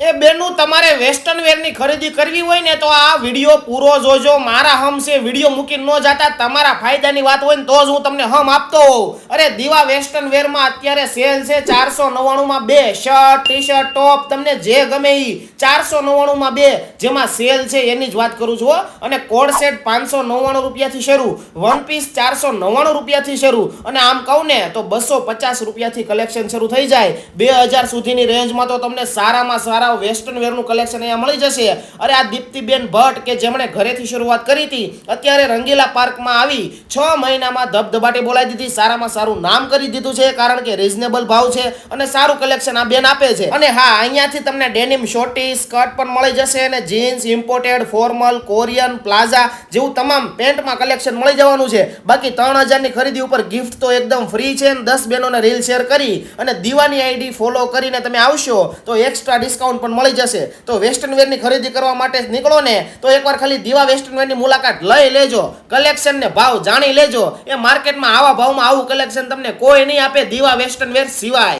એ બેનું, તમારે વેસ્ટર્ન વેરની ખરીદી કરવી હોય ને તો આ વીડિયો પૂરો જોજો. મારા હમ છે, વીડિયો મૂકી ન જાતા. તમારા ફાયદાની વાત હોય ને તો જ હું તમને હમ આપતો હોઉં. અરે, દીવા વેસ્ટર્ન વેરમાં અત્યારે સેલ છે ચારસો નવ્વાણુંમાં બે. શર્ટ ટી શર્ટ ટોપ તમને જે ગમે એ ચારસો નવ્વાણુંમાં બે. જેમાં સેલ છે એની જ વાત કરું છું અને કોડ સેટ પાંચસો નવ્વાણું રૂપિયાથી શરૂ. વન પીસ ચારસો નવ્વાણું રૂપિયાથી શરૂ. અને આમ કહું ને તો બસો પચાસ રૂપિયાથી કલેક્શન શરૂ થઈ જાય. બે હજાર સુધીની રેન્જમાં તો તમને સારામાં સારા વેસ્ટર્ન વેરનું કલેક્શન અહીંયા મળી જશે. અરે આ દીપ્તિબેન ભટ્ટ કે જેમણે ઘરેથી શરૂઆત કરી હતી, અત્યારે રંગીલા પાર્કમાં આવી છ મહિનામાં ધબધબાટી બોલાવી દીધી, સારામાં સારું નામ કરી દીધું છે, કારણ કે રિઝનેબલ ભાવ છે અને સારું કલેક્શન આ બેન આપે છે. અને હા, અહીંયાથી તમને ડેનિમ શોર્ટી સ્કર્ટ પણ મળી જશે અને jeans imported formal Korean plaza જેવું તમામ પેન્ટમાં કલેક્શન મળી જવાનું છે. બાકી ત્રણ હજારની ખરીદી ઉપર ગિફ્ટ તો એકદમ ફ્રી છે અને દસ બહેનોને રીલ શેર કરી અને દીવાની આઈડી ફોલો કરીને તમે આવશો તો એક્સ્ટ્રા ડિસ્કાઉન્ટ પણ મળી જશે. તો વેસ્ટર્ન વેરની ખરીદી કરવા માટે નીકળો ને, તો એકવાર ખાલી દીવા વેસ્ટર્ન વેરની મુલાકાત લઈ લેજો. કલેક્શન ને ભાવ જાણી લેજો. એ માર્કેટમાં આવા ભાવમાં આવું કલેક્શન તમને કોઈ નહીં આપે દીવા વેસ્ટર્ન વેર સિવાય.